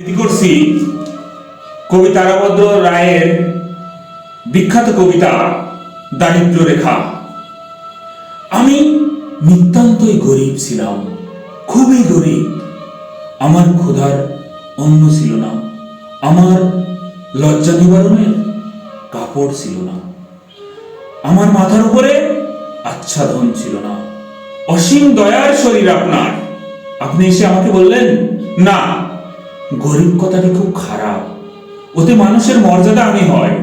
করছি। কবি তারাপদ্র রায়ের বিখ্যাত কবিতা দারিদ্র রেখা আমি নিতান্তই গরিব ছিলাম, খুবই গরিব। আমার ক্ষুধার অন্ন ছিল না, আমার লজ্জা নিবারণের কাপড় ছিল না, আমার মাথার উপরে আচ্ছাদন ছিল না। অসীম দয়ার শরীর আপনার। আপনি এসে আমাকে বললেন, না গরিব কথাটি খুব খারাপ। ওতে মানুষের মর্যাদা আমি হয়।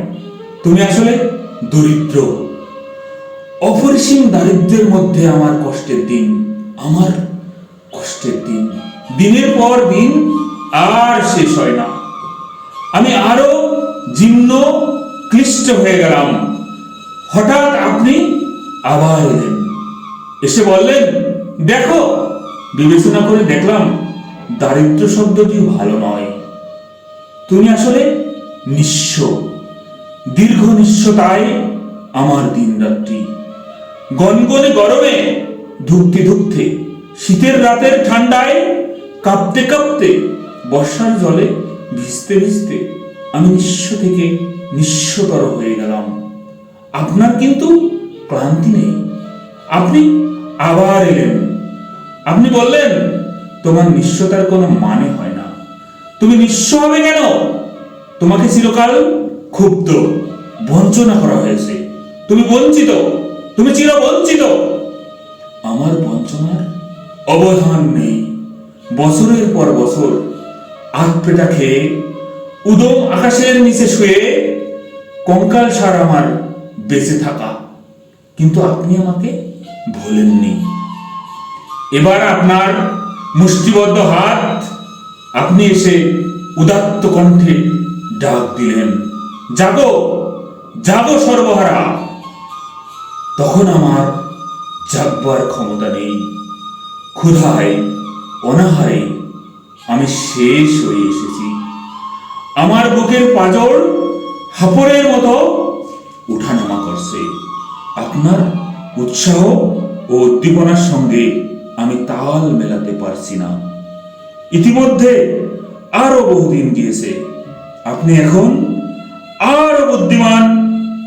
তুমি আসলে দরিদ্র। অপরিসীম দারিদ্র্যের মধ্যে আমার কষ্টের দিন, আমার কষ্টের দিন। দিনের পর দিন আর শেষ হয় না। আমি আরও জীর্ণ, ক্লিষ্ট হয়ে গেলাম। হঠাৎ আপনি আবার এলেন। এসে বললেন, দেখো, বিবেচনা করে দেখলাম দারিদ্র শব্দটি ভালো নয়। তুমি আসলে নিঃস্ব। দীর্ঘ নিঃস্বতায় আমার দিন রাত্রি গনগনে গরমে ধুকতে ধুকতে শীতের রাতের ঠান্ডায় কাঁপতে কাঁপতে, বর্ষার জলে ভিজতে ভিজতে আমি নিঃস্ব থেকে নিঃস্বতর হয়ে গেলাম। আপনার কিন্তু ক্লান্তি নেই। আপনি আবার এলেন। আপনি বললেন তোমার নিঃস্বতার কোনো মানে হয় না। তুমি নিঃস্ব হবে কেন? তোমাকে চিরকাল ক্ষুব্ধ, বঞ্চনা করা হয়েছে। তুমি বঞ্চিত, তুমি চির বঞ্চিত আমার বঞ্চনার অবধান নেই। বছরের পর বছর আখ পেটা খেয়ে উদম আকাশের নিচে শুয়ে কঙ্কাল সার আমার বেঁচে থাকা। কিন্তু আপনি আমাকে ভোলেননি। এবার আপনার মুষ্টিবদ্ধ হাত, আপনি এসে উদাত্ত কণ্ঠে ডাক দিলেন, জাগো জাগো সর্বহারা। তখন আমার জাগবার ক্ষমতা নেই। ক্ষুধায়, অনাহারে আমি শেষ হয়ে এসেছি। আমার বুকের পাজর হাপড়ের মতো উঠানামা করছে। আপনার উৎসাহ ও উদ্দীপনার সঙ্গে আমি তাল মেলাতে পারছি না। ইতিমধ্যে আরও বহুদিন গিয়েছে। আপনি এখন আরও বুদ্ধিমান,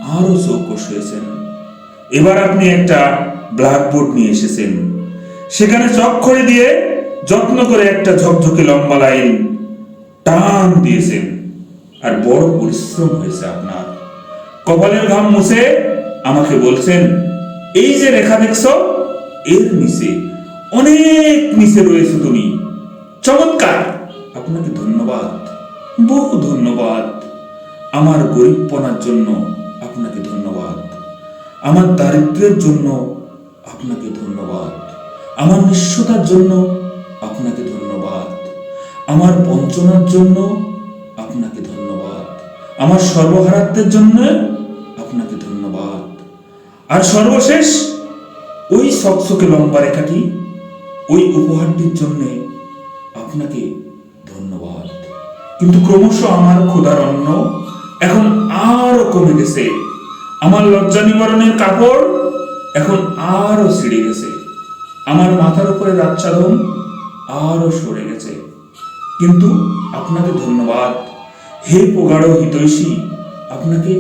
আরও চৌকস হয়েছেন। এবার আপনি একটা ব্ল্যাকবোর্ড নিয়ে এসেছেন। সেখানে চক্ষরে দিয়ে যত্ন করে একটা ঝকঝকে লম্বা লাইন টান দিয়েছেন। আর বড় পরিশ্রম হয়েছে আপনার। কপালের ঘাম মুছে আমাকে বলছেন, এই যে রেখা দেখছ, এর নিচে অনেক নিচে রয়েছে তুমি। চমৎকার। আপনাকে ধন্যবাদ। বহু ধন্যবাদ। আমার গরিবপনার জন্য আপনাকে ধন্যবাদ। আমার দারিদ্র্যের জন্য আপনাকে ধন্যবাদ। আমার নিঃস্বতার জন্য আপনাকে ধন্যবাদ। আমার বঞ্চনার জন্য আপনাকে ধন্যবাদ। আমার সর্বহারাত্মের জন্য আপনাকে ধন্যবাদ। আর সর্বশেষ, ওই সকসকে লম্বা রেখাটি ওই উপহারটির জন্য আপনাকে ধন্যবাদ। কিন্তু ক্রমশ আমার ক্ষুধার অন্ন এখন আরও কমে গেছে। আমার লজ্জা নিবারণের কাপড় এখন আরও ছিঁড়ে গেছে। আমার মাথার উপরে রাচ্ছাদন আরও সরে গেছে। কিন্তু আপনাকে ধন্যবাদ। হে পোগাড়ো হিতৈষী, আপনাকে